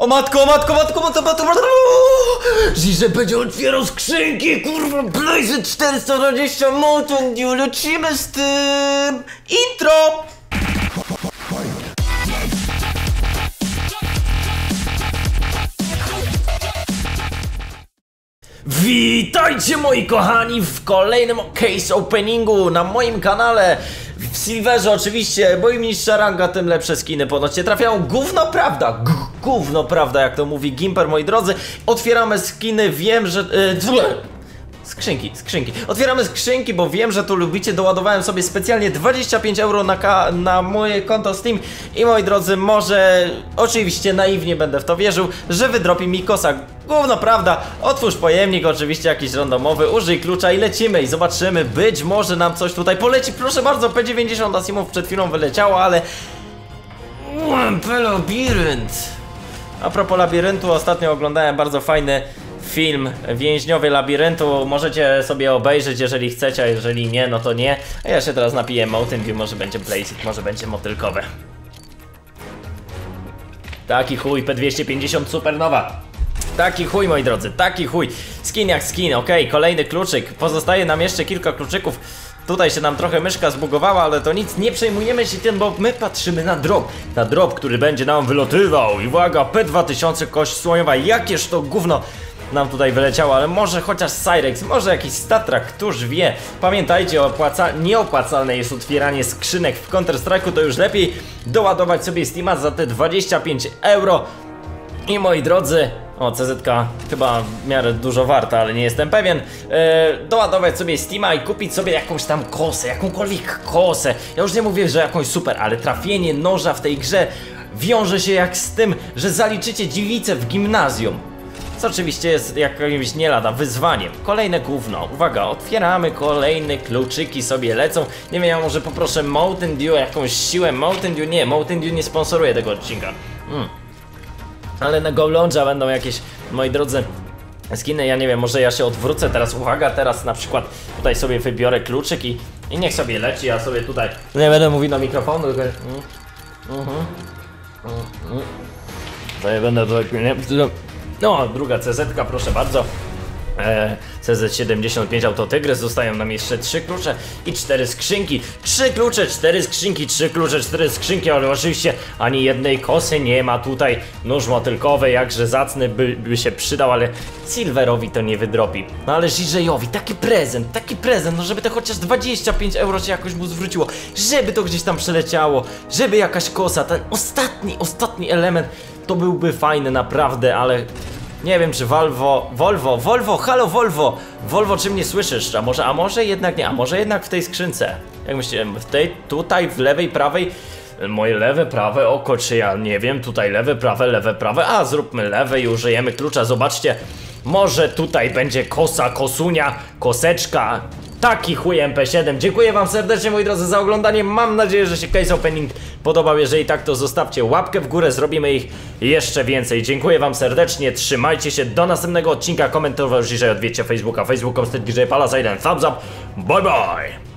O matko, o matko, matko, matko, matko, matko! Ziże będzie otwierał skrzynki, kurwa, Blaze 420 Mountain Dew, lecimy z tym! Intro! Witajcie moi kochani w kolejnym case openingu na moim kanale W Silverze oczywiście, bo im niższa ranga tym lepsze skiny ponoć się trafiają. Gówno prawda, G gówno prawda jak to mówi Gimper moi drodzy. Otwieramy skiny, wiem, że... Yy, Skrzynki, skrzynki. Otwieramy skrzynki, bo wiem, że tu lubicie. Doładowałem sobie specjalnie 25 euro na, na moje konto Steam. I moi drodzy, może oczywiście naiwnie będę w to wierzył, że wydropi mi kosa. Główna prawda, otwórz pojemnik, oczywiście jakiś randomowy, użyj klucza i lecimy i zobaczymy. Być może nam coś tutaj poleci. Proszę bardzo, P90 Asimov przed chwilą wyleciało, ale... UMP Labirynt. A propos labiryntu, ostatnio oglądałem bardzo fajny film Więźniowie Labiryntu. Możecie sobie obejrzeć, jeżeli chcecie, a jeżeli nie, no to nie. A ja się teraz napiję Mountain Dew, może będzie Blazing, może będzie motylkowe. Taki chuj, P250 Supernowa. Taki chuj, moi drodzy, taki chuj. Skin jak skin, ok, kolejny kluczyk. Pozostaje nam jeszcze kilka kluczyków. Tutaj się nam trochę myszka zbugowała, ale to nic, nie przejmujemy się tym, bo my patrzymy na drop. Na drop, który będzie nam wylotywał. I uwaga, P2000 kość słoniowa, jakież to gówno nam tutaj wyleciało, ale może chociaż Cyrex, może jakiś Statrak, któż wie. Pamiętajcie, opłaca nieopłacalne jest otwieranie skrzynek w Counter-Strike'u, to już lepiej doładować sobie Steama za te 25 euro. I moi drodzy, o, CZK chyba w miarę dużo warta, ale nie jestem pewien. Eee, doładować sobie Steama i kupić sobie jakąś tam kosę, jakąkolwiek kosę. Ja już nie mówię, że jakąś super, ale trafienie noża w tej grze wiąże się jak z tym, że zaliczycie dziewicę w gimnazjum. Co oczywiście jest jakimś nie lada wyzwaniem. Kolejne gówno. Uwaga, otwieramy kolejne kluczyki sobie lecą. Nie wiem, ja może poproszę Mountain Dew jakąś siłę. Mountain Dew nie, Mountain Dew nie sponsoruje tego odcinka. Mm. Ale na Golonja będą jakieś, moi drodzy, skiny, ja nie wiem, może ja się odwrócę teraz, uwaga, teraz na przykład tutaj sobie wybiorę kluczyk i, i niech sobie leci, ja sobie tutaj nie będę mówił na mikrofonu, tylko... Mm, mhm, mm, to ja będę nie, no, druga CZ, proszę bardzo. E, CZ75 Autotygrys, zostają nam jeszcze trzy klucze i cztery skrzynki. Trzy klucze, cztery skrzynki, trzy klucze, cztery skrzynki, ale oczywiście ani jednej kosy nie ma tutaj. Nóż motylkowy, jakże zacny by, by się przydał, ale Silverowi to nie wydropi. No ale Żiżejowi, taki prezent, taki prezent, no żeby to chociaż 25 euro się jakoś mu zwróciło, żeby to gdzieś tam przeleciało, żeby jakaś kosa, ten ostatni, ostatni element to byłby fajny naprawdę, ale nie wiem czy Volvo, Volvo, Volvo, halo Volvo, Volvo czy mnie słyszysz, a może, a może jednak nie, a może jednak w tej skrzynce, jak myślicie, w tej, tutaj, w lewej, prawej, moje lewe, prawe oko, czy ja nie wiem, tutaj lewe, prawe, lewe, prawe, a zróbmy lewe i użyjemy klucza, zobaczcie, może tutaj będzie kosa, kosunia, koseczka, Taki chuj MP7. Dziękuję wam serdecznie moi drodzy za oglądanie. Mam nadzieję, że się case opening podobał. Jeżeli tak, to zostawcie łapkę w górę. Zrobimy ich jeszcze więcej. Dziękuję wam serdecznie. Trzymajcie się. Do następnego odcinka. Komentować, że odwiedźcie Facebooka. Facebook.com DJ Palace. Thumbs up. Bye bye.